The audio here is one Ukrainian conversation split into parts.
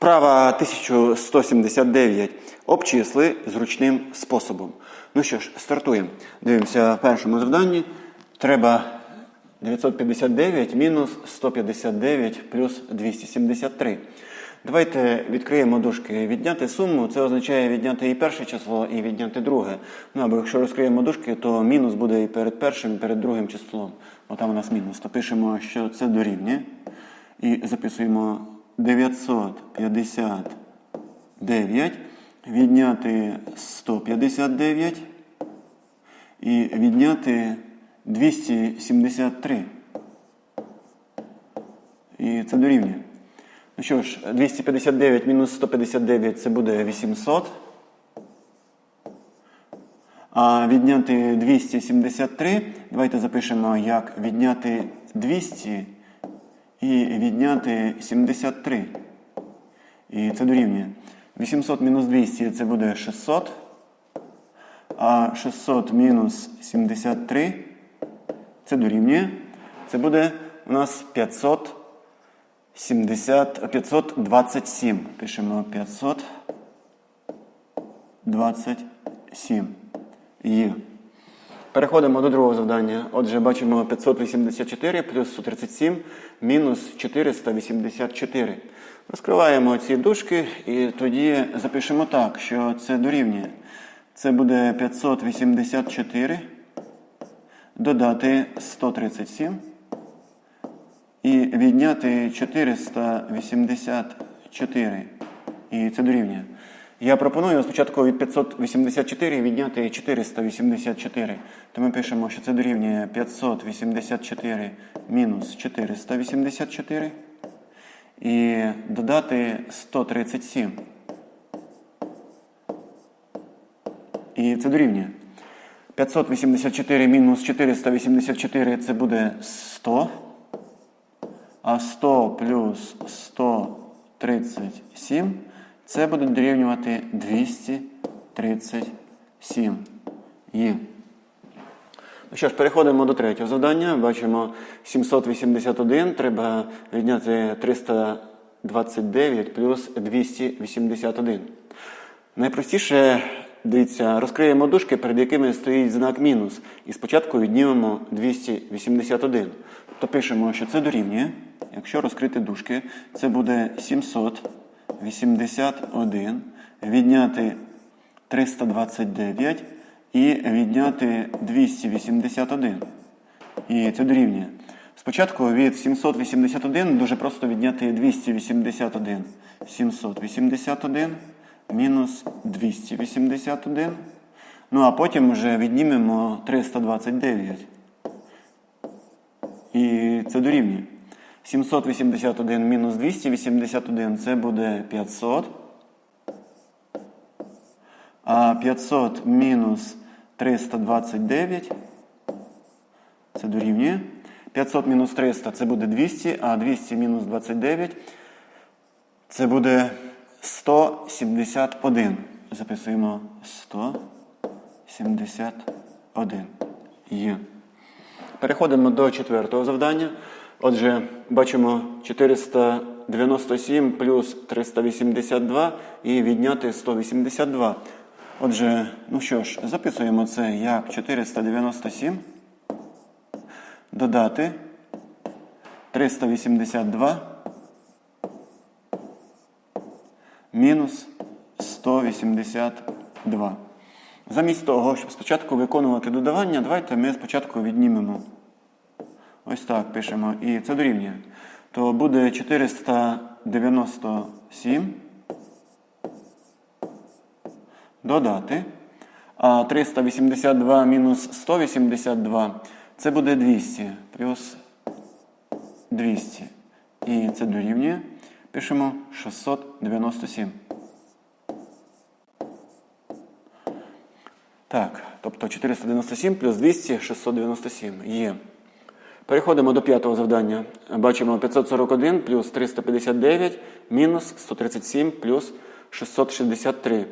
Вправа 1179. Обчисли зручним способом. Ну що ж, стартуємо. Дивимося в першому завданні. Треба 959 мінус 159 плюс 273. Давайте відкриємо дужки. Відняти суму це означає відняти і перше число, і відняти друге. Ну або якщо розкриємо дужки, то мінус буде і перед першим, і перед другим числом. Бо там у нас мінус. То пишемо, що це дорівнює. І записуємо 959 відняти 159 і відняти 273. І це дорівнює. Ну що ж, 259 мінус 159 це буде 800. А відняти 273. Давайте запишемо, як відняти 200 і відняти 73. І це дорівнює. 800 мінус 200 це буде 600. А 600 мінус 73 це дорівнює. Це буде у нас 570, 527. Пишемо 527. Є. Переходимо до другого завдання. Отже, бачимо 584 плюс 137 мінус 484. Розкриваємо ці дужки і тоді запишемо так, що це дорівнює. Це буде 584 додати 137 і відняти 484. І це дорівнює. Я пропоную спочатку від 584 відняти 484. То ми пишемо, що це дорівнює 584 мінус 484 і додати 137. І це дорівнює. 584 мінус 484 це буде 100. А 100 плюс 137 це буде дорівнювати 237. Є. Ну що ж, переходимо до третього завдання. Бачимо 781. Треба відняти 329 плюс 281. Найпростіше, дивіться, розкриємо дужки, перед якими стоїть знак мінус. І спочатку віднімемо 281. Тобто пишемо, що це дорівнює. Якщо розкрити дужки, це буде 781, відняти 329 і відняти 281. І це дорівнює. Спочатку від 781 дуже просто відняти 281. 781 мінус 281. Ну а потім вже віднімемо 329. І це дорівнює. 781 мінус 281 це буде 500. А 500 мінус 329 це дорівнює. 500 мінус 300 це буде 200, а 200 мінус 29 це буде 171. Записуємо 171. Є. Переходимо до четвертого завдання. Отже, бачимо 497 плюс 382 і відняти 182. Отже, ну що ж, записуємо це як 497. Додати 382 мінус 182. Замість того, щоб спочатку виконувати додавання, давайте ми спочатку віднімемо. Ось так пишемо. І це дорівнює. То буде 497 додати. А 382 мінус 182 це буде 200 плюс 200. І це дорівнює. Пишемо 697. Так, тобто 497 плюс 200 697 є. Переходимо до п'ятого завдання. Бачимо 541 плюс 359 мінус 137 плюс 663.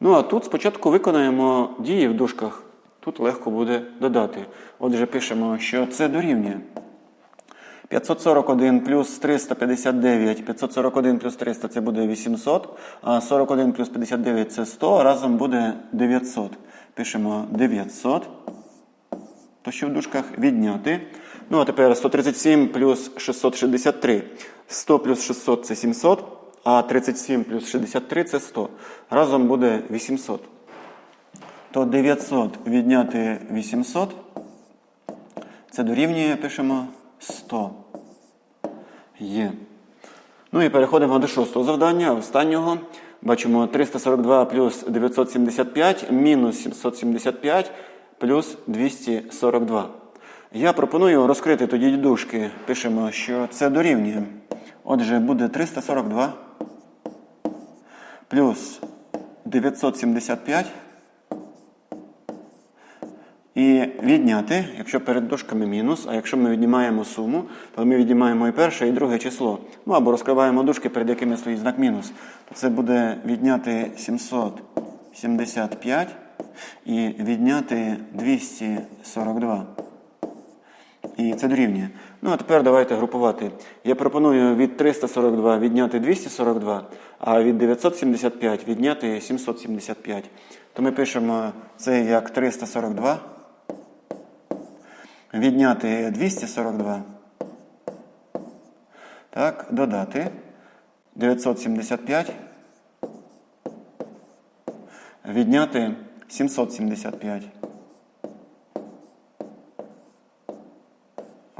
Ну а тут спочатку виконаємо дії в дужках. Тут легко буде додати. Отже, пишемо, що це дорівнює. 541 плюс 359. 541 плюс 300 це буде 800, а 41 плюс 59 це 100, разом буде 900. Пишемо 900. То що в дужках відняти. Ну, а тепер 137 плюс 663. 100 плюс 600 це 700, а 37 плюс 63 це 100. Разом буде 800. То 900 відняти 800. Це дорівнює, пишемо 100. Є. Ну і переходимо до шостого завдання, останнього. Бачимо 342 плюс 975 мінус 775 плюс 242. Я пропоную розкрити тоді дужки. Пишемо, що це дорівнює. Отже, буде 342 плюс 975 і відняти, якщо перед дужками мінус, а якщо ми віднімаємо суму, то ми віднімаємо і перше, і друге число. Ну або розкриваємо дужки, перед якими стоїть знак мінус. То це буде відняти 775 і відняти 242. І це дорівнює. Ну, а тепер давайте групувати. Я пропоную від 342 відняти 242, а від 975 відняти 775. То ми пишемо це як 342. Відняти 242. Так, додати 975. Відняти 775.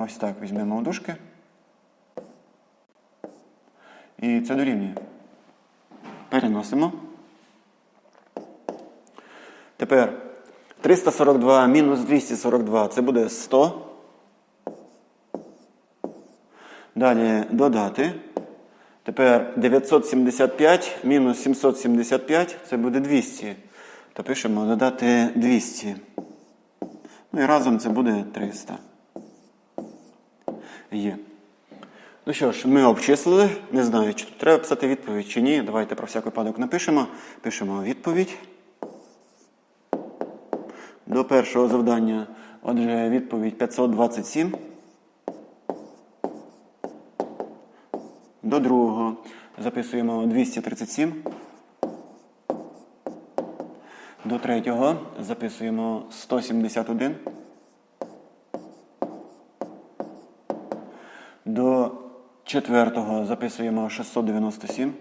Ось так візьмемо у дужки. І це дорівнює. Переносимо. Тепер 342 мінус 242 це буде 100. Далі додати. Тепер 975 мінус 775 це буде 200. То пишемо додати 200. Ну і разом це буде 300. Є. Ну що ж, ми обчислили. Не знаю, чи тут треба писати відповідь чи ні. Давайте про всяк випадок напишемо. Пишемо відповідь. До першого завдання. Отже, відповідь 527. До другого записуємо 237. До третього записуємо 171. До четвертого записуємо 697.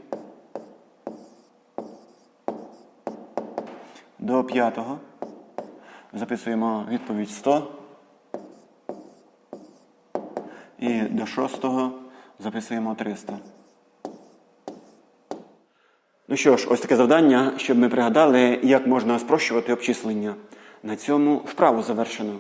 До п'ятого записуємо відповідь 100. І до шостого записуємо 300. Ну що ж, ось таке завдання, щоб ми пригадали, як можна спрощувати обчислення. На цьому вправу завершено.